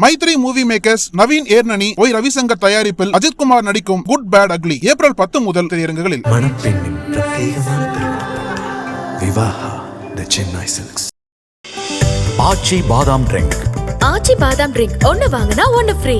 Mythri movie makers Naveen Yerneni Y Ravishankar தயாரிப்பில் அஜித்குமார் நடிக்கும் good bad ugly April பத்து முதல் திரையரங்குகளில். ஆச்சி பாதாம் ட்ரிங்க் ஆச்சி பாதாம் ட்ரிங்க் ஒன்னு வாங்கினா ஒன்னு ஃப்ரீ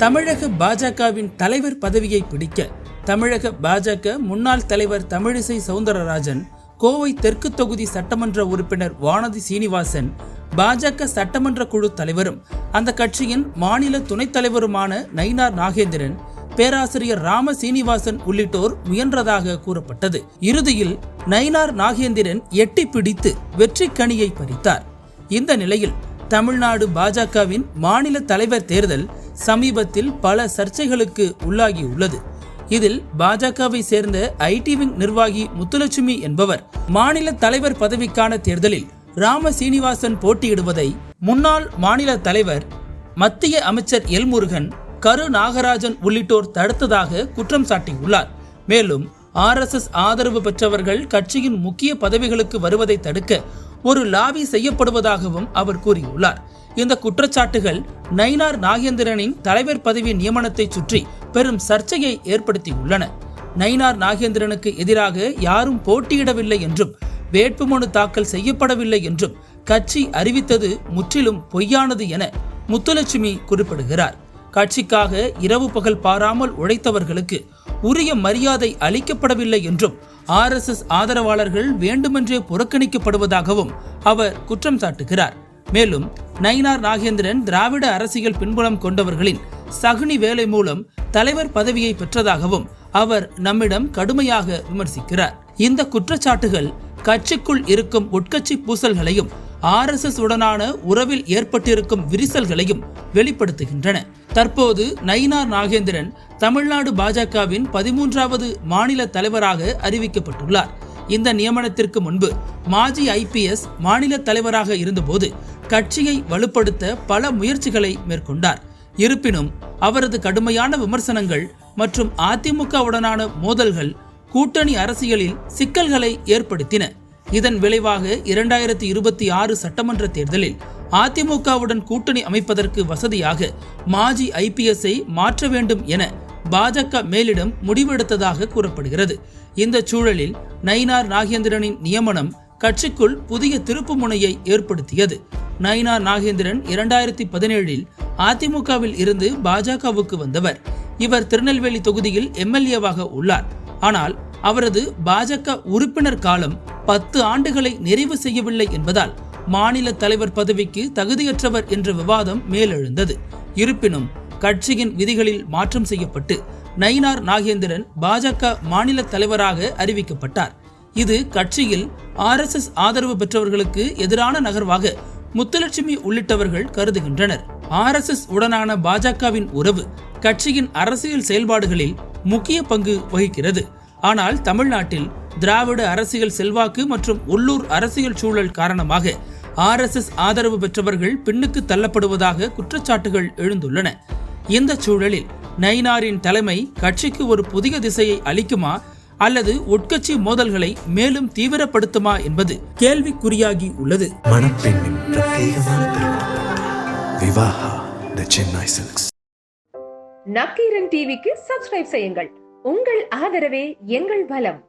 தமிழக பாஜகவின் தலைவர் பதவியை பிடிக்க தமிழக பாஜக முன்னாள் தலைவர் தமிழிசை சவுந்தரராஜன் கோவை தெற்கு தொகுதி சட்டமன்ற உறுப்பினர் வானதி சீனிவாசன் பாஜக சட்டமன்ற குழு தலைவரும் அந்த கட்சியின் மாநில துணைத் தலைவருமான நயினார் நாகேந்திரன் பேராசிரியர் ராம சீனிவாசன் உள்ளிட்டோர் முயன்றதாக கூறப்பட்டது. இறுதியில் நயினார் நாகேந்திரன் எட்டி பிடித்து வெற்றி கனியை பறித்தார். இந்த நிலையில் தமிழ்நாடு பாஜகவின் மாநில தலைவர் தேர்தல் சமீபத்தில் பல சர்ச்சைகளுக்கு உள்ளாகியுள்ளது இதில் பாஜகவை சேர்ந்த ஐடி விங் நிர்வாகி முத்துலட்சுமி என்பவர் மாநில தலைவர் பதவிக்கான தேர்தலில் ராம சீனிவாசன் போட்டியிடுவதை முன்னாள் மாநில தலைவர் மத்திய அமைச்சர் எல் முருகன் கரு நாகராஜன் உள்ளிட்டோர் தடுத்ததாக குற்றம் சாட்டியுள்ளார். மேலும் ஆர்எஸ்எஸ் ஆதரவு பெற்றவர்கள் கட்சியின் முக்கிய பதவிகளுக்கு வருவதை தடுக்க ஒரு லாவி செய்யப்படுவதாகவும் அவர் கூறியுள்ளார். இந்த குற்றச்சாட்டுகள் நயினார் நாகேந்திரனின் தலைவர் பதவி நியமனத்தை சுற்றி பெரும் சர்ச்சையை ஏற்படுத்தியுள்ளன. நயினார் நாகேந்திரனுக்கு எதிராக யாரும் போட்டியிடவில்லை என்றும் வேட்புமனு தாக்கல் செய்யப்படவில்லை என்றும் கட்சி அறிவித்தது முற்றிலும் பொய்யானது என முத்துலட்சுமி குறிப்பிடுகிறார். கட்சிக்காக இரவு பகல் பாராமல் உழைத்தவர்களுக்கு உரிய மரியாதை அளிக்கப்படவில்லை என்றும் ஆர்எஸ்எஸ் ஆதரவாளர்கள் வேண்டுமென்றே புறக்கணிக்கப்படுவதாகவும் அவர் குற்றம் சாட்டுகிறார். மேலும் நயினார் நாகேந்திரன் திராவிட அரசியல் பின்புலம் கொண்டவர்களின் சகுனி வேலை மூலம் தலைவர் பதவியை பெற்றதாகவும் அவர் நம்மிடம் கடுமையாக விமர்சிக்கிறார். இந்த குற்றச்சாட்டுகள் கட்சிக்குள் இருக்கும் உட்கட்சி பூசல்களையும் ஆர்எஸ்எஸ் உடனான உறவில் ஏற்பட்டிருக்கும் விரிசல்களையும் வெளிப்படுத்துகின்றன. தற்போது நயினார் நாகேந்திரன் தமிழ்நாடு பாஜகவின் பதிமூன்றாவது மாநில தலைவராக அறிவிக்கப்பட்டுள்ளார். இந்த நியமனத்திற்கு முன்பு மாஜி ஐபிஎஸ் மாநில தலைவராக இருந்தபோது கட்சியை வலுப்படுத்த பல முயற்சிகளை மேற்கொண்டார். இருப்பினும் அவரது கடுமையான விமர்சனங்கள் மற்றும் அதிமுகவுடனான மோதல்கள் கூட்டணி அரசியலில் சிக்கல்களை ஏற்படுத்தின. இதன் விளைவாக இரண்டாயிரத்தி இருபத்தி ஆறு சட்டமன்ற தேர்தலில் அதிமுகவுடன் கூட்டணி அமைப்பதற்கு வசதியாக மாஜி ஐபிஎஸ்ஐ மாற்ற வேண்டும் என பாஜக மேலிடம் முடிவெடுத்ததாக கூறப்படுகிறது. இந்த சூழலில் நயினார் நாகேந்திரனின் நியமனம் கட்சிக்குள் புதிய திருப்பு முனையை ஏற்படுத்தியது. நயினார் நாகேந்திரன் இரண்டாயிரத்தி பதினேழில் அதிமுகவில் இருந்து பாஜகவுக்கு வந்தவர். இவர் திருநெல்வேலி தொகுதியில் எம்எல்ஏவாக உள்ளார். ஆனால் அவரது பாஜக உறுப்பினர் காலம் பத்து ஆண்டுகளை நிறைவு செய்யவில்லை என்பதால் மாநில தலைவர் பதவிக்கு தகுதியற்றவர் என்ற விவாதம் மேலெழுந்தது. இருப்பினும் கட்சியின் விதிகளில் மாற்றம் செய்யப்பட்டு நயினார் நாகேந்திரன் பாஜக மாநில தலைவராக அறிவிக்கப்பட்டார். இது கட்சியில் ஆர்எஸ்எஸ் ஆதரவு பெற்றவர்களுக்கு எதிரான நகர்வாக முத்துலட்சுமி உள்ளிட்டவர்கள் கருதுகின்றனர். ஆர்எஸ்எஸ் உடனான பாஜகவின் உறவு கட்சியின் அரசியல் செயல்பாடுகளில் முக்கிய பங்கு வகிக்கிறது. ஆனால் தமிழ்நாட்டில் திராவிட அரசியல் செல்வாக்கு மற்றும் உள்ளூர் அரசியல் சூழல் காரணமாக ஆர்எஸ்எஸ் ஆதரவு பெற்றவர்கள் பின்னுக்கு தள்ளப்படுவதாக குற்றச்சாட்டுகள் எழுந்துள்ளன. இந்த சூழலில் நயினாரின் தலைமை கட்சிக்கு ஒரு புதிய திசையை அளிக்குமா அல்லது உட்கட்சி மோதல்களை மேலும் தீவிரப்படுத்துமா என்பது கேள்விக்குறியாகி உள்ளது. நக்கீரன் டிவிக்கு சப்ஸ்கிரைப் செய்யுங்கள். உங்கள் ஆதரவே எங்கள் பலம்.